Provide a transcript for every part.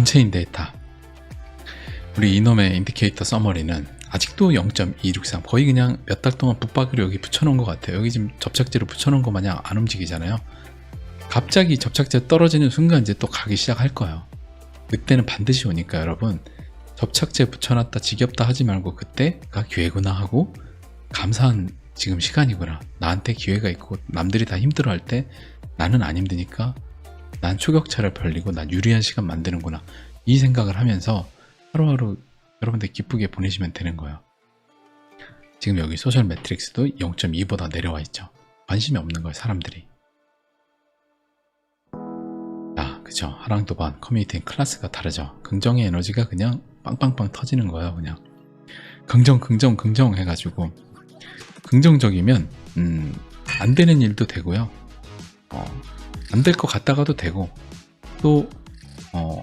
온체인 데이터. 우리 이놈의 인디케이터 서머리는 아직도 0.263 거의 그냥 몇 달 동안 붙박이를 여기 붙여놓은 것 같아요. 여기 지금 접착제를 붙여놓은 것 마냥 안 움직이잖아요. 갑자기 접착제 떨어지는 순간 이제 또 가기 시작할 거예요. 그때는 반드시 오니까 여러분 접착제 붙여놨다 지겹다 하지 말고 그때가 기회구나 하고 감사한 지금 시간이구나. 나한테 기회가 있고 남들이 다 힘들어 할 때 나는 안 힘드니까 난 초격차를 벌리고 난 유리한 시간 만드는구나. 이 생각을 하면서 하루하루 여러분들 기쁘게 보내시면 되는 거예요. 지금 여기 소셜 매트릭스도 0.2보다 내려와 있죠. 관심이 없는 거예요, 사람들이. 아, 그죠. 하랑도반 커뮤니티는 클래스가 다르죠. 긍정의 에너지가 그냥 빵빵빵 터지는 거예요, 그냥. 긍정, 긍정, 긍정 해가지고. 긍정적이면, 음, 안 되는 일도 되고요. 어, 안 될 것 같다가도 되고, 또, 어,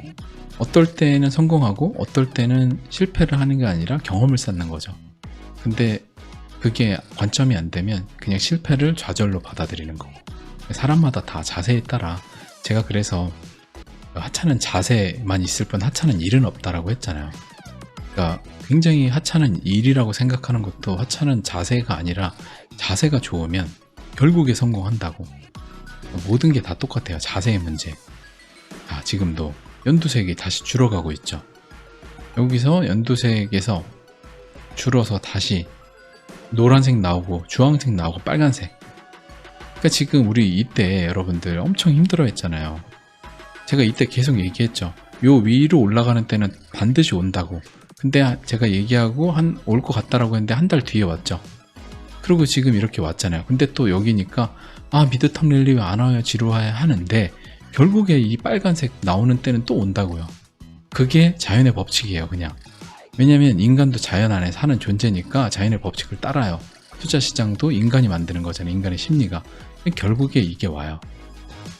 어떨 때는 성공하고, 어떨 때는 실패를 하는 게 아니라 경험을 쌓는 거죠. 근데 그게 관점이 안 되면 그냥 실패를 좌절로 받아들이는 거고. 사람마다 다 자세에 따라 제가 그래서 하찮은 자세만 있을 뿐 하찮은 일은 없다라고 했잖아요. 그러니까 굉장히 하찮은 일이라고 생각하는 것도 하찮은 자세가 아니라 자세가 좋으면 결국에 성공한다고. 모든 게 다 똑같아요. 자세의 문제. 아, 지금도 연두색이 다시 줄어가고 있죠. 여기서 연두색에서 줄어서 다시 노란색 나오고 주황색 나오고 빨간색. 그러니까 지금 우리 이때 여러분들 엄청 힘들어 했잖아요. 제가 이때 계속 얘기했죠. 요 위로 올라가는 때는 반드시 온다고. 근데 제가 얘기하고 한 올 것 같다라고 했는데 한 달 뒤에 왔죠. 그리고 지금 이렇게 왔잖아요. 근데 또 여기니까 아 미드텀 랠리 왜 안 와요 지루해 하는데 결국에 이 빨간색 나오는 때는 또 온다고요. 그게 자연의 법칙이에요, 그냥. 왜냐면 인간도 자연 안에 사는 존재니까 자연의 법칙을 따라요. 투자 시장도 인간이 만드는 거잖아요. 인간의 심리가. 결국에 이게 와요.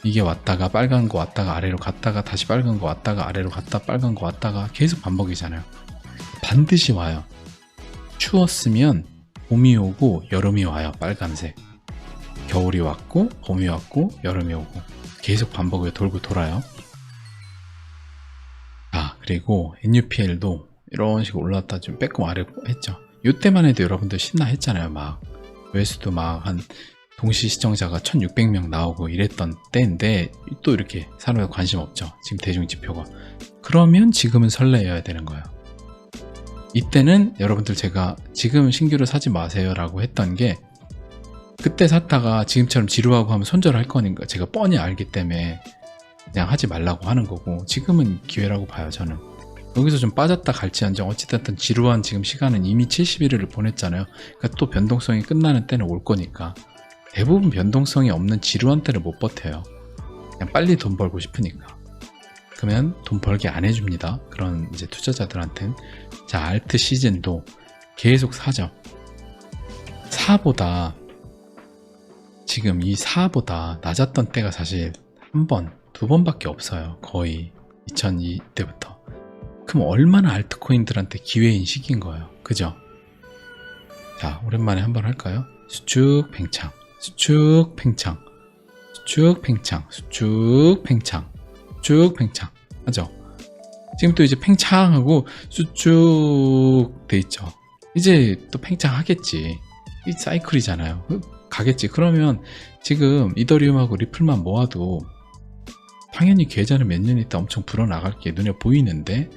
이게 왔다가 빨간 거 왔다가 아래로 갔다가 다시 빨간 거 왔다가 아래로 갔다 빨간 거 왔다가 계속 반복이잖아요. 반드시 와요. 추웠으면 봄이 오고 여름이 와요. 빨간색. 겨울이 왔고 봄이 왔고 여름이 오고 계속 반복을 돌고 돌아요. 아 그리고 NUPL도 이런 식으로 올라왔다 좀 빼꼼 아래 했죠. 이때만 해도 여러분들 신나 했잖아요. 막 외수도 막 한 동시 시청자가 1600명 나오고 이랬던 때인데 또 이렇게 사람에 관심 없죠. 지금 대중 지표가. 그러면 지금은 설레어야 되는 거예요. 이때는 여러분들 제가 지금 신규로 사지 마세요 라고 했던 게 그때 샀다가 지금처럼 지루하고 하면 손절할 거니까 제가 뻔히 알기 때문에 그냥 하지 말라고 하는 거고 지금은 기회라고 봐요 저는. 여기서 좀 빠졌다 갈지언정 어찌됐든 지루한 지금 시간은 이미 71일을 보냈잖아요. 그러니까 또 변동성이 끝나는 때는 올 거니까 대부분 변동성이 없는 지루한 때를 못 버텨요. 그냥 빨리 돈 벌고 싶으니까. 그러면 돈 벌게 안 해줍니다. 그런 이제 투자자들한텐 자 알트 시즌도 계속 사죠 4보다 지금 이 4보다 낮았던 때가 사실 한 번, 두 번밖에 없어요. 거의 2002 때부터. 그럼 얼마나 알트코인들한테 기회인 시기인 거예요. 그죠? 자, 오랜만에 한번 할까요? 수축 팽창, 수축 팽창, 수축 팽창, 수축 팽창, 수축 팽창. 하죠? 지금 또 이제 팽창하고 수축 돼 있죠. 이제 또 팽창하겠지. 이 사이클이잖아요. 가겠지. 그러면 지금 이더리움하고 리플만 모아도 당연히 계좌는 몇 년 있다 엄청 불어나갈 게 눈에 보이는데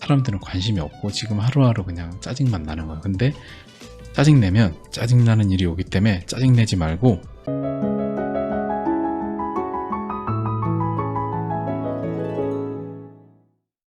사람들은 관심이 없고 지금 하루하루 그냥 짜증만 나는 거야. 근데 짜증내면 짜증나는 일이 오기 때문에 짜증내지 말고